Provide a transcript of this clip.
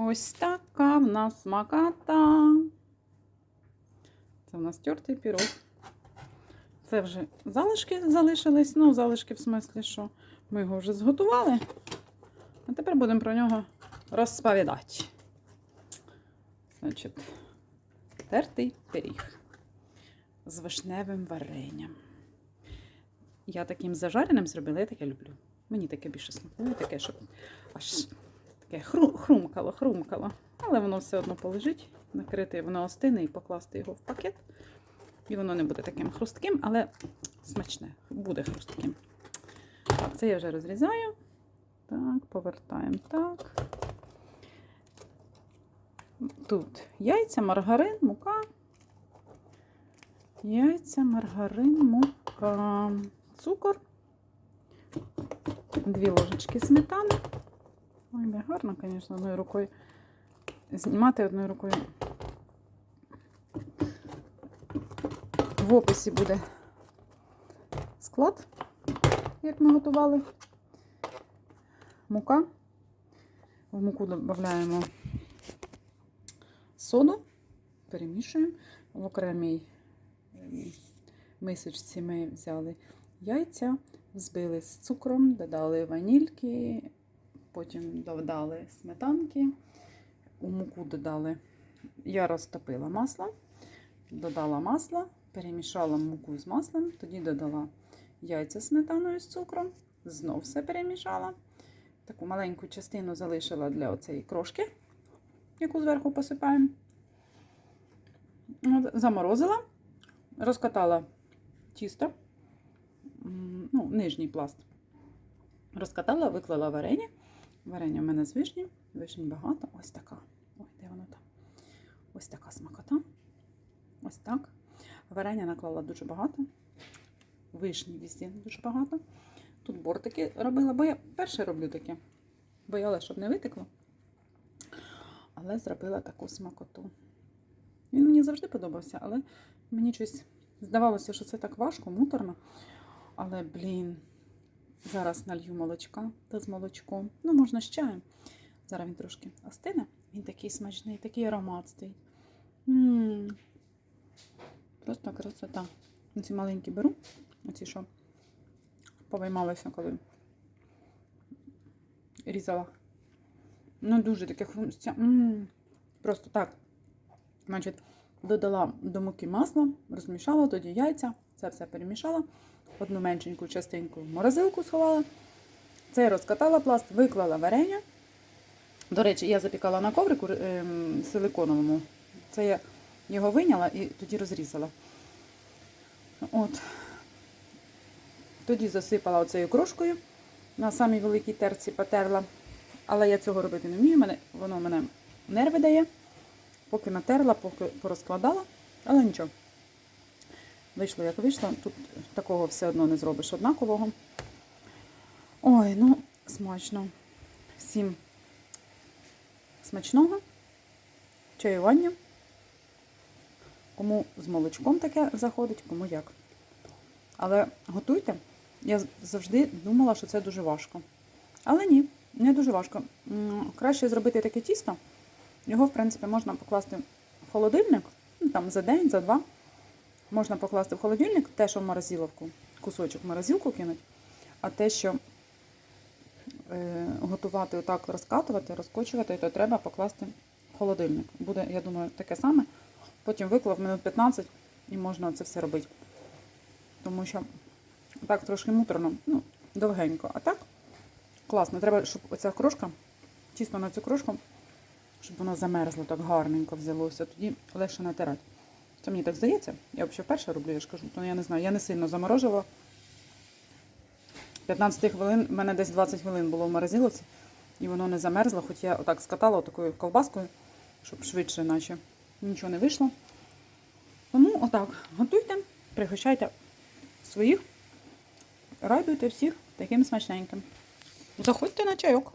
Ось така в нас маката. Це в нас тертий пірог. Це вже залишки залишились. Ну, залишки в смислі, що ми його вже зготували. А тепер будемо про нього розповідати. Значить, тертий пиріг з вишневим варенням. Я таким зажареним зробила, я таке люблю. Мені таке більше смакує, таке, щоб аж таке хру- хрумкало, хрумкало. Але воно все одно полежить, накрити, воно остине і покласти його в пакет. І воно не буде таким хрустким, але смачне, буде хрустким. Так, це я вже розрізаю. Так, повертаємо так. Тут яйця, маргарин, мука. Яйця, маргарин, мука, цукор, дві ложечки сметани. Ой, не гарно, звісно, одною рукою знімати одною рукою. В описі буде склад, як ми готували. Мука. В муку додаємо соду, перемішуємо. В окремій ем, мисочці ми взяли яйця, збили з цукром, додали ванільки, потім додали сметанки, у муку додали. Я розтопила масло, додала масло, перемішала муку з маслом, тоді додала яйця сметаною з цукром, знов все перемішала. Таку маленьку частину залишила для оцеї крошки, яку зверху посипаємо. Заморозила, розкатала тісто, ну, нижній пласт. Розкатала, виклала варення. Варення в мене з вишні. Вишні багато. Ось така. Ой, де воно там? Ось така смакота. Ось так. Варення наклала дуже багато. Вишні везде дуже багато. Тут бортики робила, бо я перше роблю таке. Боялася, щоб не витекло. Але зробила таку смакоту. Він мені завжди подобався, але мені щось здавалося, що це так важко, муторно. Але, блін, зараз налью молочка та з молочком. Ну, можна з чаєм. Зараз він трошки остине. Він такий смачний, такий аромат стоїть. М, Просто красота. Ці маленькі беру, оці що повиймалися, коли різала. Ну, дуже таке хрумстя. Просто так. Значить, додала до муки масло, розмішала, тоді яйця, це все перемішала. Одну меншеньку частинку в морозилку сховала. Це розкатала пласт, виклала варення. До речі, я запікала на коврику ем, силиконовому. Це я його вийняла і тоді розрізала. От. Тоді засипала оцею крошкою. На самій великій терці потерла. Але я цього робити не вмію. Воно мене нерви дає. Поки натерла, поки порозкладала, але нічого. Вийшло, як вийшло. Тут такого все одно не зробиш однакового. Ой, ну, смачно. Всім смачного, чаювання. Кому з молочком таке заходить, кому як. Але готуйте. Я завжди думала, що це дуже важко. Але ні, не дуже важко. Краще зробити таке тісто. Його, в принципі, можна покласти в холодильник, ну, там за день, за два. Можна покласти в холодильник те, що в морозиловку, кусочок в морозилку кинуть, а те, що е, готувати отак, розкатувати, розкочувати, то треба покласти в холодильник. Буде, я думаю, таке саме. Потім виклав минут 15 і можна це все робити. Тому що так трошки муторно, ну, довгенько. А так класно. Треба, щоб оця крошка, чисто на цю крошку, щоб воно замерзло так гарненько взялося. Тоді легше натирати. Це мені так здається. Я взагалі вперше роблю, я ж кажу, то я не знаю, я не сильно заморожувала. 15 хвилин, в мене десь 20 хвилин було в морозиловці, і воно не замерзло, хоч я отак скатала такою ковбаскою, щоб швидше, наче нічого не вийшло. Тому отак, готуйте, пригощайте своїх, радуйте всіх таким смачненьким. Заходьте на чайок.